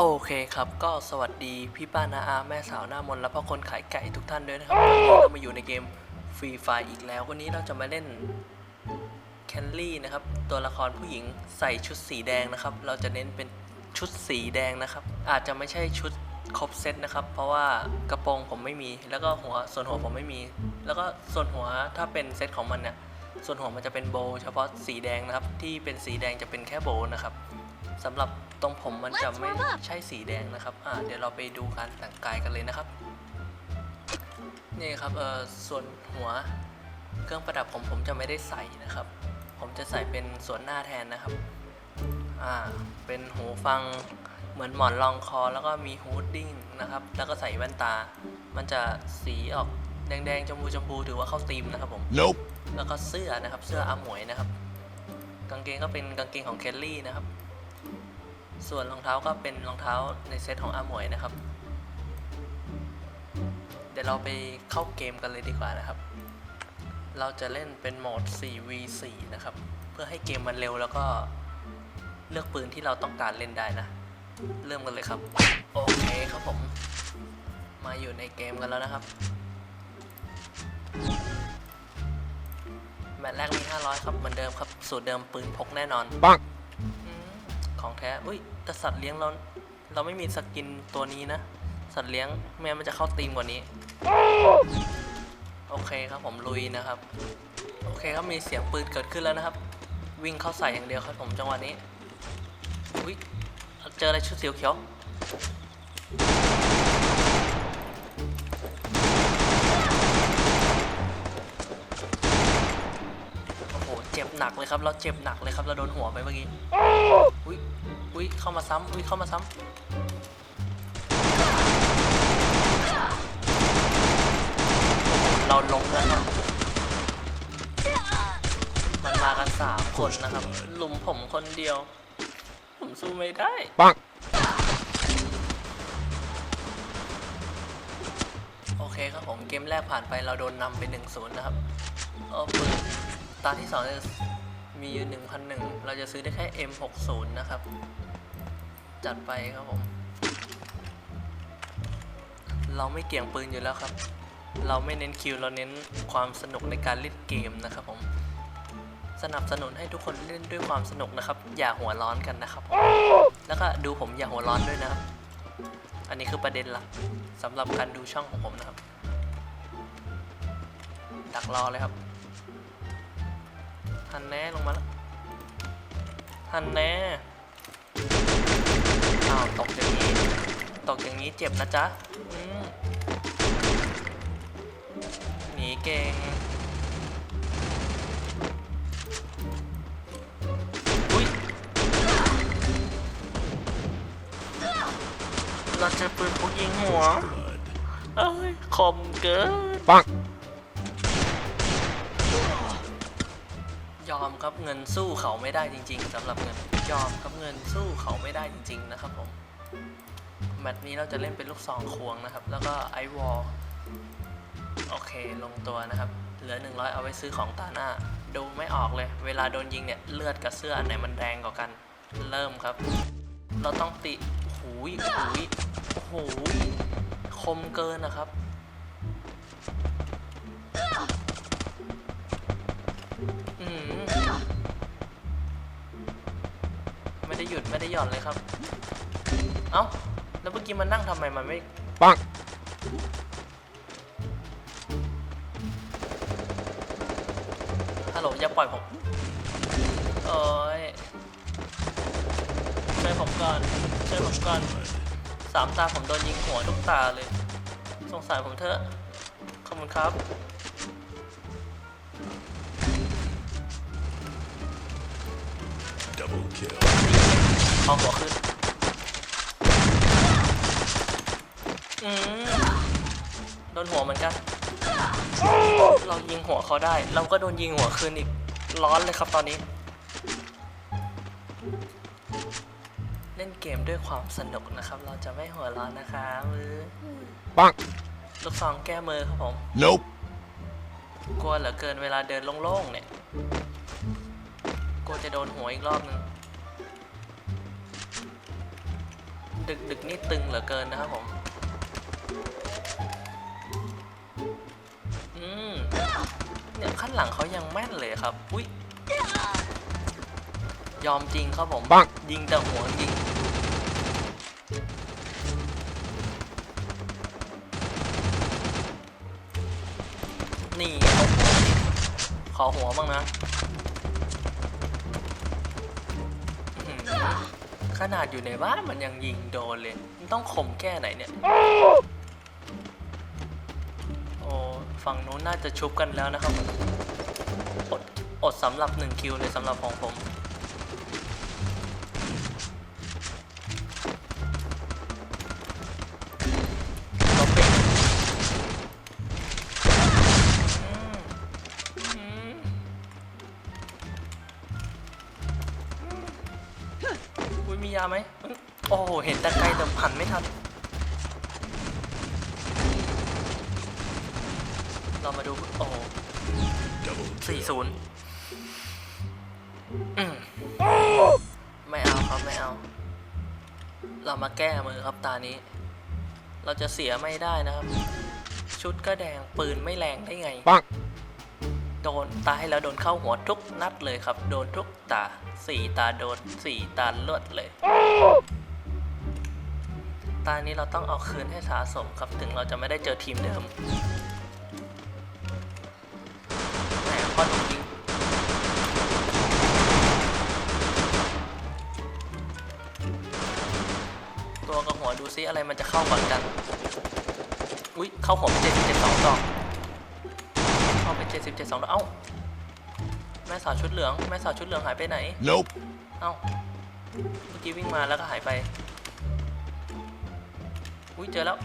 โอเคครับก็สวัสดีพี่ป้านาอาแม่สาวหน้ามนและพ่อคนขายไก่ทุกท่านด้วยนะครับเรามาอยู่ในเกมฟรีไฟอีกแล้ว วันนี้เราจะมาเล่นแคนลี่นะครับ ตัวละครผู้หญิงใส่ชุดสีแดงนะครับ เราจะเน้นเป็นชุดสีแดงนะครับ อาจจะไม่ใช่ชุดครบเซตนะครับ เพราะว่ากระโปรงผมไม่มี แล้วก็หัวส่วนหัวผมไม่มี แล้วก็ส่วนหัวถ้าเป็นเซตของมันเนี่ยส่วนหัวมันจะเป็นโบ เฉพาะสีแดงนะครับ ที่เป็นสีแดงจะเป็นแค่โบนะครับ สำหรับตรงผมมันจะไม่ใช่สีแดงนะครับ อ่า เดี๋ยวเราไปดูการแต่งกายกันเลยนะครับ นี่ครับ เออส่วนหัวเครื่องประดับผมผมจะไม่ได้ใส่นะครับ ผมจะใส่เป็นส่วนหน้าแทนนะครับ อ่า เป็นหูฟังเหมือนหมอนรองคอแล้วก็มีฮูดดิ้งนะครับ แล้วก็ใส่แว่นตา มันจะสีออกแดงๆชมพูชมพูถือว่าเข้าธีมนะครับผม Nope. แล้วก็เสื้อนะครับ เสื้ออาหมวยนะครับ กางเกงก็เป็นกางเกงของเคลลี่นะครับ ส่วนรองเท้าก็เป็นรองเท้าในเซตของอาหมวยนะครับ เดี๋ยวเราไปเข้าเกมกันเลยดีกว่านะครับ เราจะเล่นเป็นโหมด 4v4 นะครับ เพื่อให้เกมมันเร็วแล้วก็เลือกปืนที่เราต้องการเล่นได้นะ เริ่มกันเลยครับ โอเคครับผม มาอยู่ในเกมกันแล้วนะครับ แมตช์แรกมี 500 ครับเหมือนเดิมครับ สูตรเดิมปืนพกแน่นอน Bonk. อืม ของแท้อุ้ยแต่สัตว์เลี้ยงเราเราไม่มีสกินตัวนี้นะ สัตว์เลี้ยงแม่มันจะเข้าตีมกว่านี้ โอเคครับผมลุยนะครับ โอเคครับมีเสียงปืนเกิดขึ้นแล้วนะครับ วิ่งเข้าใส่อย่างเดียวครับผมจังหวะนี้อุ้ยเจออะไรชุดสีเขียว เจ็บหนักเลยครับ เราเจ็บหนักเลยครับ เราโดนหัวไปเมื่อกี้ อุ้ยอุ้ยเข้ามาซ้ำอุ้ยเข้ามาซ้ำเราล้มแล้วครับมันมากันสามคนนะครับหลุมผมคนเดียว ผมสู้ไม่ได้ Bonk. โอเคครับผมเกมแรกผ่านไปเราโดนนำไป1นศูนย์นะครับเออปืน ตาที่2จะมีอยู่1,001เราจะซื้อได้แค่ M60 นะครับ จัดไปครับผม เราไม่เกี่ยงปืนอยู่แล้วครับ เราไม่เน้นคิวเราเน้นความสนุกในการเล่นเกมนะครับผม สนับสนุนให้ทุกคนเล่นด้วยความสนุกนะครับ อย่าหัวร้อนกันนะครับ แล้วก็ดูผมอย่าหัวร้อนด้วยนะครับ อันนี้คือประเด็นหลักสำหรับการดูช่องของผมนะครับ ดักรอเลยครับ หันแน่ลงมาแล้วหันแน่อ้าวตกอย่างนี้ ตกอย่างนี้เจ็บนะจ๊ะหนีเก่งอุ้ยเราจอปืนพกยิงหัว เอ้ย คมเกิน Bonk. ยอมครับเงินสู้เขาไม่ได้จริง ๆสำหรับเงินยอมครับเงินสู้เขาไม่ได้จริง ๆ นะครับผมแมตช์นี้เราจะเล่นเป็นลูกซองควงนะครับ แล้วก็ไอวอลโอเคลงตัวนะครับ เหลือ 100 เอาไว้ซื้อของตาหน้า ดูไม่ออกเลย เวลาโดนยิงเนี่ย เลือดกับเสื้ออันไหนมันแรงกว่ากัน เริ่มครับ เราต้องติหูยหูยหูยคมเกินนะครับ หยุดไม่ได้หย่อนเลยครับ เอ้า แล้วเมื่อกี้มันนั่งทำไมมันไม่ Bonk. ฮัลโหลอย่าปล่อยผมโอ้ยช่วยผมก่อนช่วยผมก่อนสามตาผมโดนยิงหัวทุกตาเลย สงสารผมเถอะ ขอบคุณครับ Double kill. เอาหัวขึ้น อืมโดนหัวเหมือนกัน เรายิงหัวเขาได้ เราก็โดนยิงหัวคืนอีก ร้อนเลยครับตอนนี้ เล่นเกมด้วยความสนุกนะครับ เราจะไม่หัวร้อนนะคะมือ Bonk. ลูกซองแก้มือครับผม Nope. กลัวเหลือเกินเวลาเดินโล่งๆเนี่ย กลัวจะโดนหัวอีกรอบนึง ดึกดึกนี่ตึงเหลือเกินนะครับผม อืมเนี่ยขั้นหลังเขายังแม่นเลยครับ อุ้ยยอมจริงครับผมปังยิงแต่หัวยิง นี่เอาหัวยิงขอหัวบ้างนะ ขนาดอยู่ในบ้านมันยังยิงโดนเลย มันต้องคมแค่ไหนเนี่ย โอ้ฝั่งนู้นน่าจะชุบกันแล้วนะครับ อดอดสำหรับหนึ่งคิวเลยสำหรับของผม ไหมโอ้โห เห็นแต่ไกลแต่หันไม่ทัน เรามาดู โอ้สี่ศูนย์ไม่เอาครับ ไม่เอา เรามาแก้มือครับตานี้ เราจะเสียไม่ได้นะครับ ชุดก็แดงปืนไม่แรงได้ไงปัง โดนตายแล้วโดนเข้าหัวทุกนัดเลยครับ โดนทุกตาสี่ตาโดนสี่ตาเลือดเลย ตานี้เราต้องเอาคืนให้สะสมครับถึงเราจะไม่ได้เจอทีมเดิมแหมพอหนุ่มยิงตัวกับหัวดูซิอะไรมันจะเข้าก่อนกัน อุ้ยเข้าหัวไปเจ็ดเจ็ดสองดอก จ็ดสิบเจ็ดสองดอกเอ้าแม่สาวชุดเหลืองแม่สาวชุดเหลืองหายไปไหน Nope. เอ้าเมื่อกี้วิ่งมาแล้วก็หายไป อุ้ยเจอแล้ว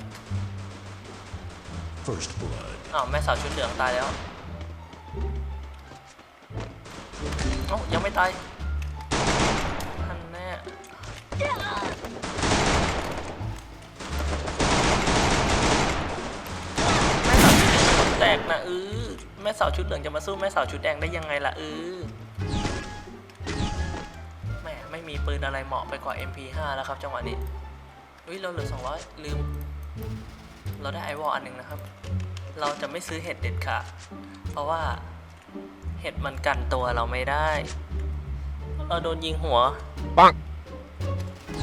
First blood. อ้าวแม่สาวชุดเหลืองตายแล้วเอ้ายังไม่ตายท่านแน่แม่สาวชุดแดงแตกนะเออ แม่สาวชุดเหลืองจะมาสู้แม่สาวชุดแดงได้ยังไงล่ะเออแหม่ไม่มีปืนอะไรเหมาะไปกว่า MP5 แล้วครับจังหวะนี้อุ้ยเราเหลือ 200 ลืม เราได้ไอวอลอันหนึ่งนะครับ เราจะไม่ซื้อเห็ดเด็ดขาดเพราะว่าเห็ดมันกันตัวเราไม่ได้ เราโดนยิงหัว Bonk.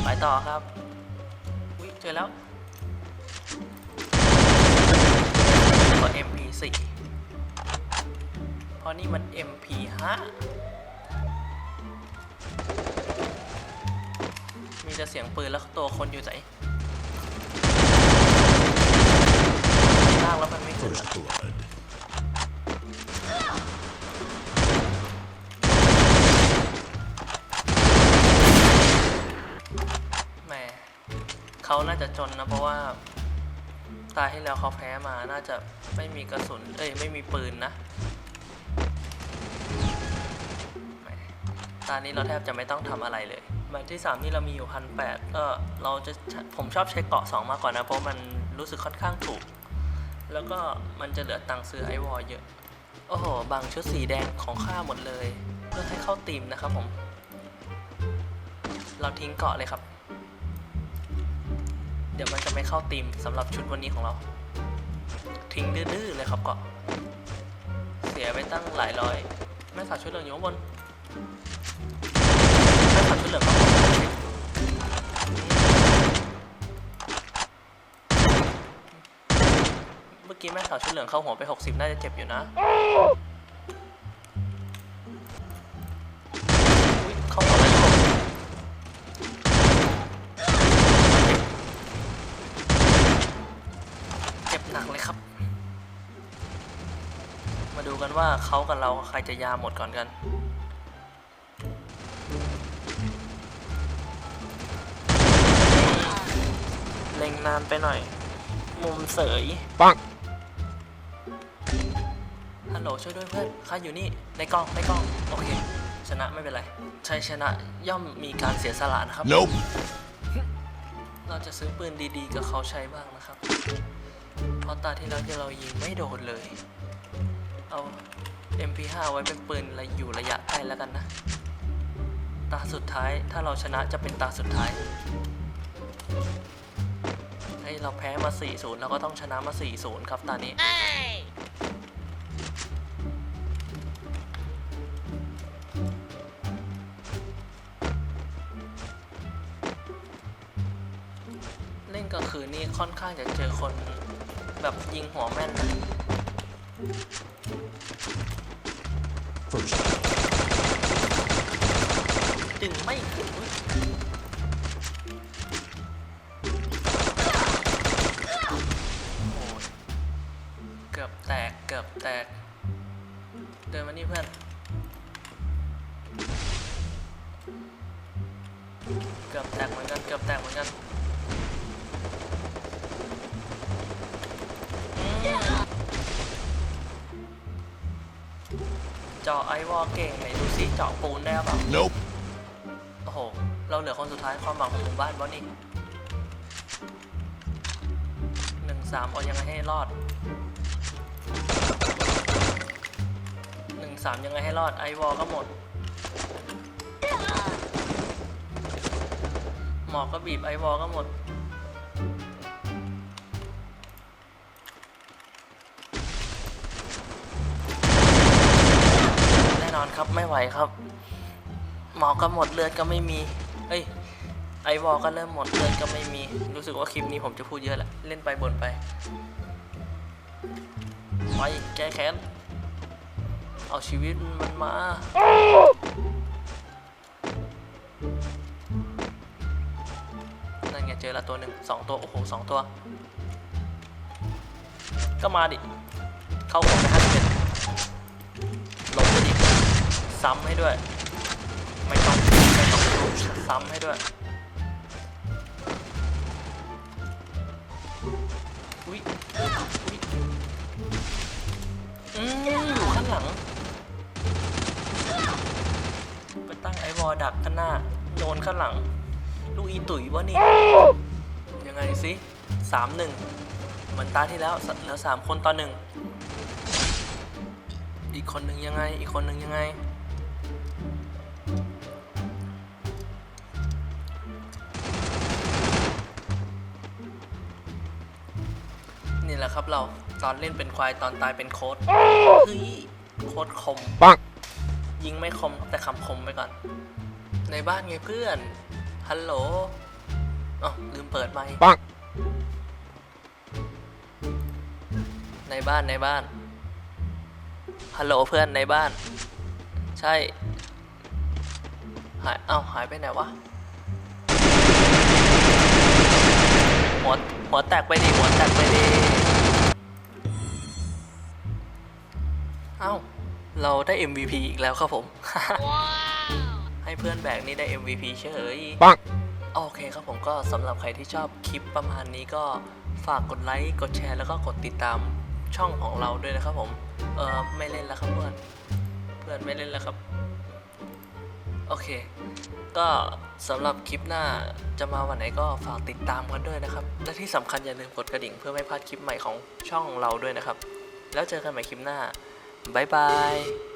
ไปต่อครับอุ้ยเจอแล้วกด MP4 เพ ราะนี่มัน MP5 มีแต่เสียงปืนแล้วตัวคนอยู่ไหนล่างแล้วมันไม่ขึ้น First blood. แหมเขาน่าจะจนนะเพราะว่าตายให้แล้วเขาแพ้มาน่าจะไม่มีกระสุน เอ้ย ไม่มีปืนนะ ตอนนี้เราแทบจะไม่ต้องทำอะไรเลยแบบที่ 3 นี่เรามีอยู่พันแปดก็เราจะผมชอบใช้เกาะ 2 มากกว่านะ เพราะมันรู้สึกค่อนข้างถูก แล้วก็มันจะเหลือตังค์ซื้อไอวอลเยอะ โอ้โห บางชุดสีแดงของข้าหมดเลย เพื่อให้เข้าตีมนะครับผม เราทิ้งเกาะเลยครับ เดี๋ยวมันจะไม่เข้าตีมสำหรับชุดวันนี้ของเรา ทิ้งดื้อๆเลยครับเกาะ เสียไปตั้งหลายร้อยแม่สาวชุดเหลืองอยู่ข้างบน แม่สาวชุดเหลืองเมื่อกี้แม่สาวชุดเหลืองเข้าหัวไป 60 น่าจะเจ็บอยู่นะเข้าหัวไปเจ็บหนักเลยครับ มาดูกันว่าเขากับเราใครจะยาหมดก่อนกัน ล็งนานไปหน่อย มุมเสย Bonk. ฮัลโหลช่วยด้วยเพื่อนข้าอยู่นี่ในกล้องในกล้องโอเค ชนะไม่เป็นไรชัยชนะย่อมมีการเสียสละนะครับ Nope. เราจะซื้อปืนดีๆ กับเขาใช้บ้างนะครับ เพราะตาที่แล้วที่เรายิงไม่โดนเลย เอา MP5 ไว้เป็นปืนระอยู่ระยะใกล้แล้วกันนะ ตาสุดท้ายถ้าเราชนะจะเป็นตาสุดท้ายเฮ้ยเราแพ้มา 4-0เราก็ต้องชนะมา 4-0 ครับตอนนี้เล่นก็คือนี่ค่อนข้างจะเจอคนแบบยิงหัวแม่นนะ จาะไอวอลเก่งไหนดูซิเจาะปูนได้หรือเปล่า nope. โอ้โห เราเหลือคนสุดท้ายความหวังของหมู่บ้านบอสนี่หนึ่งสามเอายังไงให้รอดหนึ่งสามยังไงให้รอดไอวอลก็หมด หมอกก็บีบไอวอลก็หมด อนครับไม่ไหวครับ หมอก็หมดเลือดก็ไม่มี เอ้ยไอวอลก็เริ่มหมดเลือดก็ไม่มี รู้สึกว่าคลิปนี้ผมจะพูดเยอะแหละเล่นไปบ่นไปไปแก้แค้นเอาชีวิตมันมานั่นไงเจอละตัวหนึ่งสองตัว โอ้โหสองตัว ก็มาดิ เข้าหัวไปห้าสิ ซ้ำให้ด้วย ไม่ต้องไม่ต้องซ้ำให้ด้วยอุ้ยอุ้ยอืมอยู่ข้างหลังไปตั้งไอวอลดักข้างหน้าโดนข้างหลัง ลูกอีตุ๋ยวะนี่ ยังไงสิสามหนึ่งเหมือนตาที่แล้วเหลือสามคนต่อหนึ่งอีกคนหนึ่งยังไง อีกคนหนึ่งยังไง แหละครับเราตอนเล่นเป็นควายตอนตายเป็นโค้ดเฮ้ยโค้ดคม Bonk. ยิงไม่คมแต่คำคมไปก่อน ในบ้านไงเพื่อนฮัลโหลอ๋อลืมเปิดไมค์ Bonk. ในบ้านในบ้านฮัลโหลเพื่อนในบ้าน ใช่หายเอ้าหายไปไหนวะหัวหัวแตกไปดิหัวแตกไปดิ อ้าเราได้ MVP อีกแล้วครับผม ให้เพื่อนแบกนี่ได้ MVP เฉย Bonk. โอเคครับผมก็สำหรับใครที่ชอบคลิปประมาณนี้ก็ฝากกดไลค์ กดแชร์แล้วก็กดติดตามช่องของเราด้วยนะครับผม เออไม่เล่นแล้วครับเพื่อน เพื่อนไม่เล่นแล้วครับ โอเค ก็สำหรับคลิปหน้าจะมาวันไหนก็ฝากติดตามกันด้วยนะครับ และที่สำคัญอย่าลืมกดกระดิ่งเพื่อไม่พลาดคลิปใหม่ของช่องเราด้วยนะครับ แล้วเจอกันใหม่คลิปหน้า บ๊ายบาย